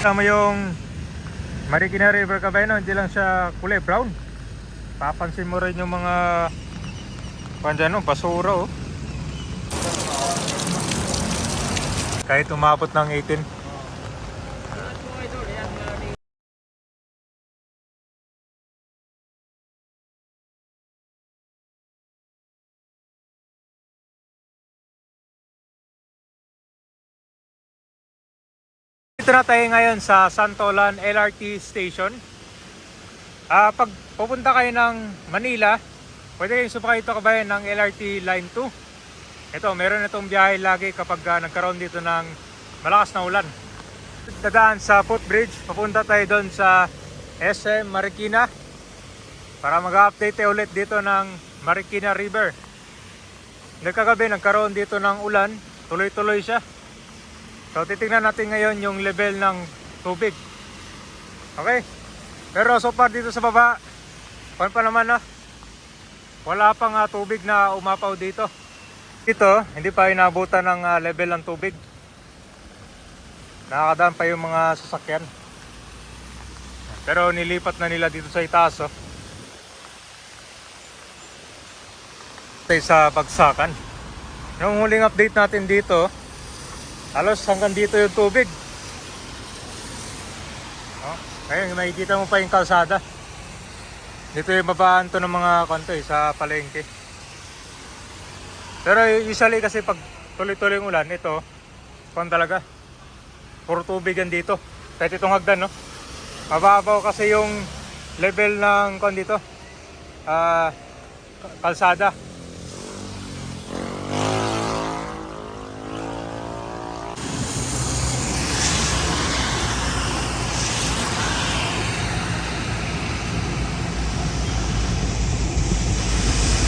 Tama yung Marikina River Cabeno, hindi lang siya kulay brown. Papansin mo rin yung mga pandyan, basura oh. Kahit umabot ng 18. Dito na tayo ngayon sa Santolan LRT Station. Ah, pag pupunta kayo ng Manila, pwede kayong sumakay ito kabayan ng LRT Line 2. Ito, meron itong biyahe lagi kapag ah, nagkaroon dito ng malakas na ulan. Dadaan sa footbridge, papunta tayo doon sa SM Marikina para mag-update ulit dito ng Marikina River. Nagkagabi, nagkaroon dito ng ulan, tuloy-tuloy siya. So titingnan natin ngayon yung level ng tubig. Okay? Pero so far dito sa baba, pan pa naman no? Wala pang ah, tubig na umapaw dito. Dito, hindi pa inabutan ng ah, level ng tubig. Nakakadaan pa yung mga sasakyan. Pero nilipat na nila dito sa itaas oh. Sa bagsakan. Yung huling update natin dito, Halos hanggang dito yung tubig. Oh, ayun, makikita mo pa yung kalsada. Dito yung babaan to ng mga kanto eh, sa palengke. Pero usually kasi pag tuloy-tuloy yung ulan, ito, kung talaga, puro tubig yan dito. Kahit itong hagdan, no? Mababaw kasi yung level ng kon dito, ah, kalsada.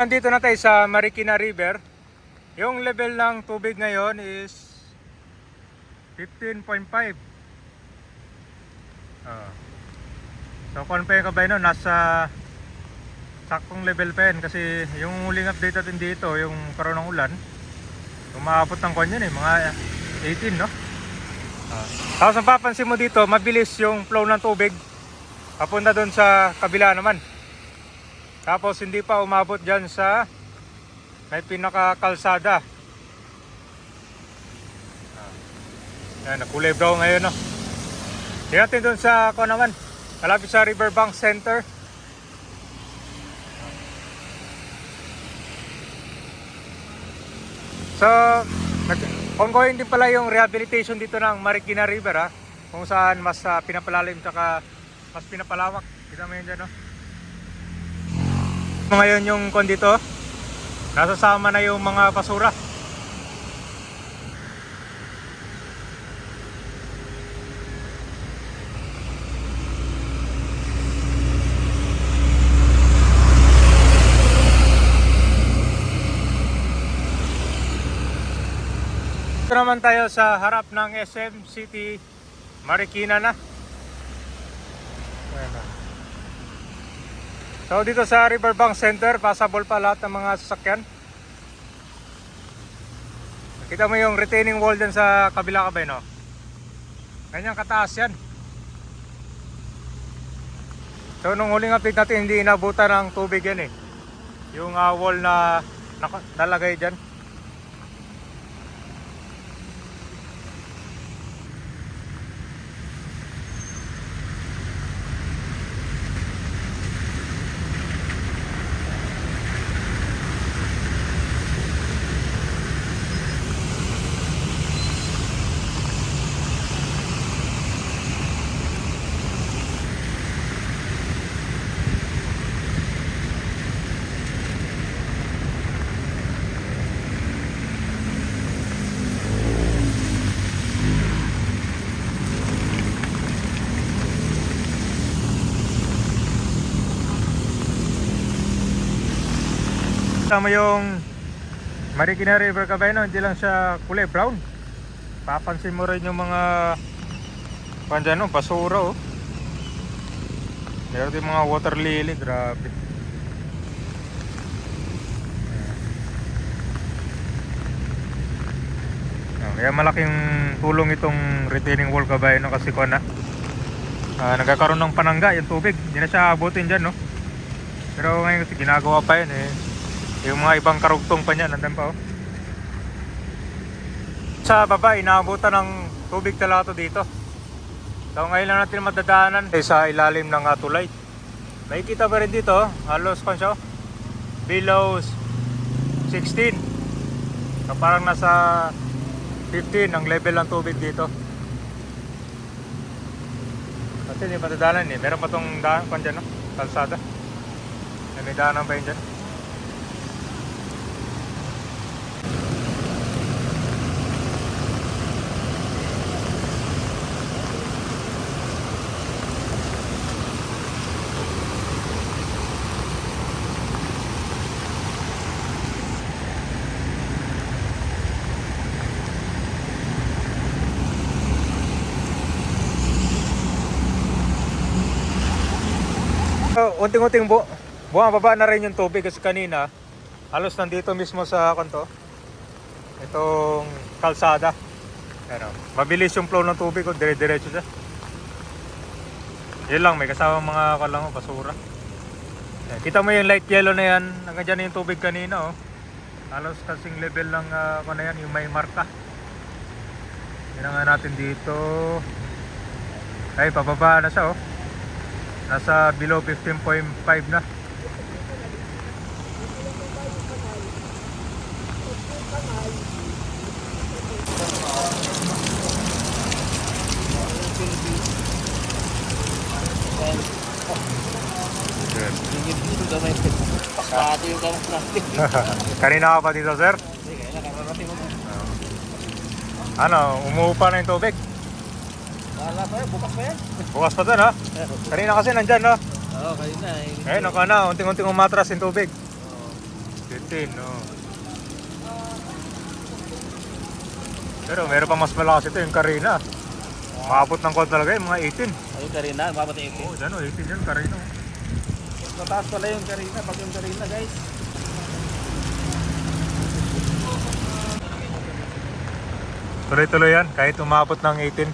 Nandito na tayo sa Marikina River. Yung level ng tubig ngayon is 15.5. Ah. So kung pa yung kabay no, nasa saktong level pa yan kasi yung huling update natin dito, yung karoon ng ulan, umaabot ng kanya eh, mga 18 no? Ah. Tapos ang papansin mo dito, mabilis yung flow ng tubig papunta doon sa kabila naman. Tapos hindi pa umabot dyan sa may pinakakalsada. Yan, kulay brown ngayon. No? Tingnan natin doon sa ako naman. Malapit sa Riverbank Center. So, ongoing din pala yung rehabilitation dito ng Marikina River ha. Kung saan mas ah, pinapalalim tsaka mas pinapalawak. Kita mo yun dyan no? Ngayon yung kon dito, nasasama na yung mga basura. Ito naman tayo sa harap ng SM City Marikina na. Ayan na. So dito sa Riverbank Center, passable pa lahat ng mga sasakyan. Kita mo yung retaining wall dyan sa kabila kabay, no? Ganyan kataas yan. So nung huling update natin, hindi inabutan ng tubig yan eh. Yung ah, wall na naka- nalagay dyan. Tama yung Marikina River Cabeno, hindi lang siya kulay brown. Papansin mo rin yung mga pandyan, no, basura oh. Meron din mga water lily, grabe. Ayan, Kaya malaking tulong itong retaining wall kabayan no, kasi ko na Ah, nagkakaroon ng panangga yung tubig. Hindi na siya abutin dyan, no? Pero ngayon kasi ginagawa pa yun eh. Yung mga ibang karugtong pa niya, nandun pa oh. Sa baba, inaabutan ng tubig talaga to dito. So ngayon lang natin madadaanan eh, sa ilalim ng uh, tulay. Makikita pa rin dito, oh, halos kung siya, oh, below 16. So parang nasa 15 ang level ng tubig dito. Kasi hindi madadaanan eh. Meron pa tong daan kung dyan, no? kalsada. Eh, May daanan pa yun dyan. Uh, unting-unting bu bumababa na rin yung tubig kasi kanina. Halos nandito mismo sa kanto itong kalsada. Ano, mabilis yung flow ng tubig kung dire-diretso siya. Yun lang may kasama mga kalang basura. Yan, kita mo yung light yellow na yan hanggang dyan yung tubig kanina oh. halos kasing level ng uh, na yan yung may marka. Yun nga natin dito. Ay pababa na siya oh Nasa below 15.5 na. Kanina ka pa dito, sir? Ano, umuupa na yung tubig. Wala pa yan, bukas pa yan. Bukas pa dun, ha? Kanina kasi nandyan, no? Oo, kayo na. eh. Ngayon, ako na, unting-unting umatras yung tubig. Oo. 15, no? Pero meron pa mas malakas ito, yung Karina. Maabot ng kwan talaga yung mga 18. Ayun, Karina, mabot yung Oo, oh, dyan, oh, 18 yun, Karina. oh. Mataas pala yung Karina, pag yung Karina, guys. Tuloy-tuloy yan, kahit umabot ng 18.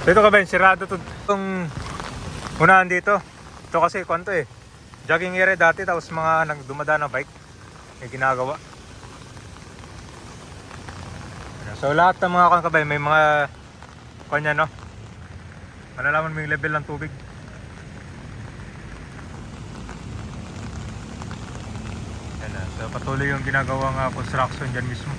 So ito ka Ben, sirado to itong unahan dito. Ito kasi kwanto eh. Jogging area dati tapos mga nagdumada na bike. May ginagawa. So lahat ng mga kankabay may mga kanya no. Malalaman mo yung level ng tubig. So patuloy yung ginagawang uh, construction dyan mismo.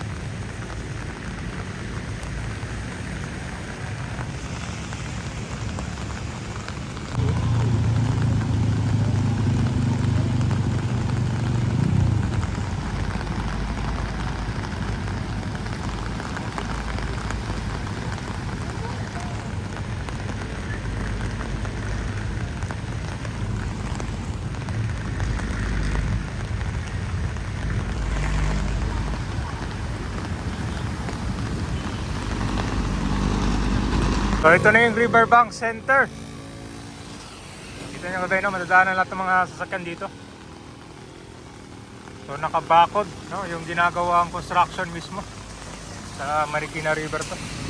So ito na yung Riverbank Center. Kita nyo ba no, madadaanan lahat ng mga sasakyan dito. So nakabakod, no, yung ginagawa ang construction mismo sa Marikina River to.